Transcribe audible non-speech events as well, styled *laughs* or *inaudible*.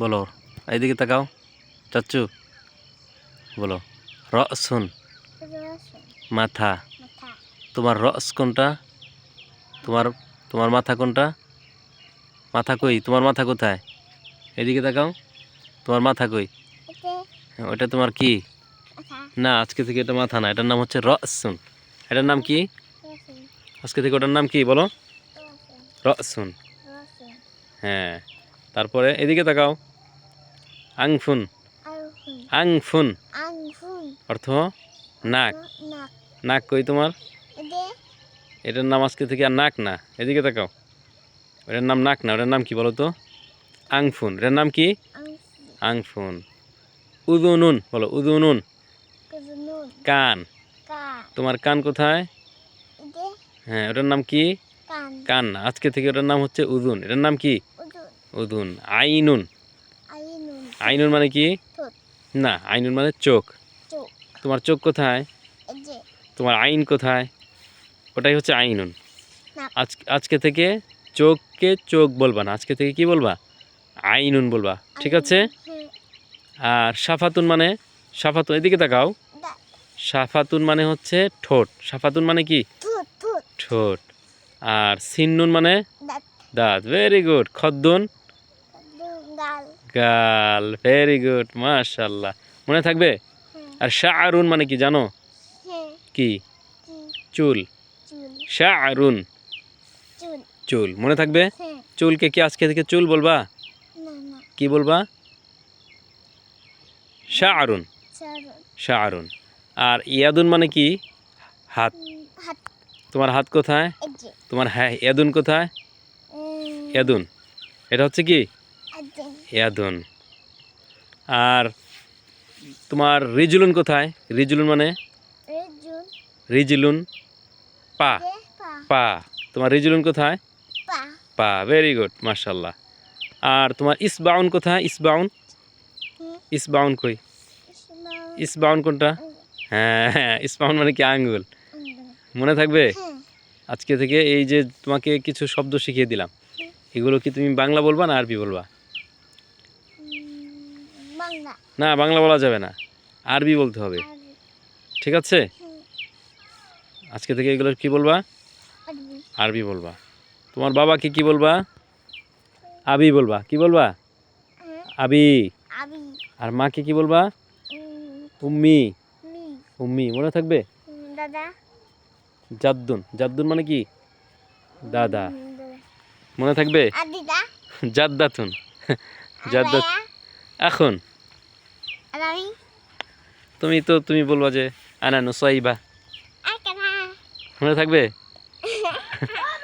বলো। এইদিকে তাকাও। চাচ্চু বলো। রসুন। মাথা। তোমার রস কোনটা? তোমার তোমার মাথা কোনটা? মাথা কই? তোমার মাথা কোথায়? এদিকে তাকাও। তোমার মাথা কই? ওটা তোমার কি? না, আজকে থেকে এটা মাথা না, এটার নাম হচ্ছে রসুন। এটার নাম কি? আজকে থেকে ওটার নাম কি? বলো। রসুন। হ্যাঁ। তারপরে এদিকে তাকাও। আংফুন। আংফুন। অর্থ নাক। নাক। কই তোমার? এটার নাম আজকে থেকে আর নাক না এদিকে তাকাও। এটার নাম নাক না ওটার নাম কি বলো তো? আংফুন। এটার নাম কি? আংফুন। উদুনুন বলো উদুনুন। কান। তোমার কান কোথায়? হ্যাঁ ওটার নাম কি? কান। না আজকে থেকে ওটার নাম হচ্ছে উদুন। এটার নাম কি? উদুন। আইনুন। *laughs* আইনুন মানে কি? না আইনুন মানে চোখ। তোমার চোখ কোথায়? তোমার আইন কোথায়? ওটাই হচ্ছে আইনুন। আজ আজকে থেকে চোখকে চোখ বলবা না আজকে থেকে কি বলবা? আইনুন বলবা ঠিক আছে? আর সাফাতুন মানে সাফাতুন এদিকে তাকাও। সাফাতুন মানে হচ্ছে ঠোঁট। সাফাতুন মানে কি? ঠোঁট আর সিন্নুন মানে দাঁত। ভেরি গুড খদ্দুন গাল ভেরি গুড মাশাল্লাহ মনে থাকবে? আর শাহরুন মানে কি জানো? হ্যাঁ। কি? চুল। চুল। শাহরুন চুল। মনে থাকবে? হ্যাঁ। চুলকে কি আজকে থেকে চুল বলবা? কি বলবা? শাহরুন চারণ শাহরুন আর ইয়াদুন মানে কি? হাত। তোমার হাত কোথায়? তোমার হ্যাঁ ইয়াদুন কোথায়? ইয়াদুন। এটা হচ্ছে কি? ইয়াদুন। আর তোমার রিজুলুন কোথায়? রিজুলুন মানে? রিজুলুন পা। পা? তোমার রিজুলুন কোথায়? পা। ভেরি গুড মার্শাল্লাহ আর তোমার ইসবাউন কোথায়? ইসবাউন? ইসবাউন কই? ইসবাউন। কোনটা? হ্যাঁ হ্যাঁ ইসবাউন মানে কি? আঙ্গুল। মনে থাকবে? হ্যাঁ। আজকে থেকে এই যে তোমাকে কিছু শব্দ শিখিয়ে দিলাম। এগুলো কি তুমি বাংলা বলবা না আরবি বলবা? বাংলা না বাংলা বলা যাবে না। আরবি বলতে হবে। ঠিক আছে? আজকে থেকে এগুলো কি বলবা? আরবি। বলবা। তোমার বাবাকে কি বলবা? আবি বলবা। কি বলবা? হ্যাঁ। আবি। আর মাকে কি বলবা? উম, উম্মি। উম্মি। মনে থাকবে? জাদ্দুন। জাদ্দুন মানে কি? দাদা। মনে থাকবে? জাদ্দাতুন। জাদ্দাত। এখন। আর আমি তুমি তো তুমি বলবা যে আনা নুসাইবা। মনে থাকবে? *laughs*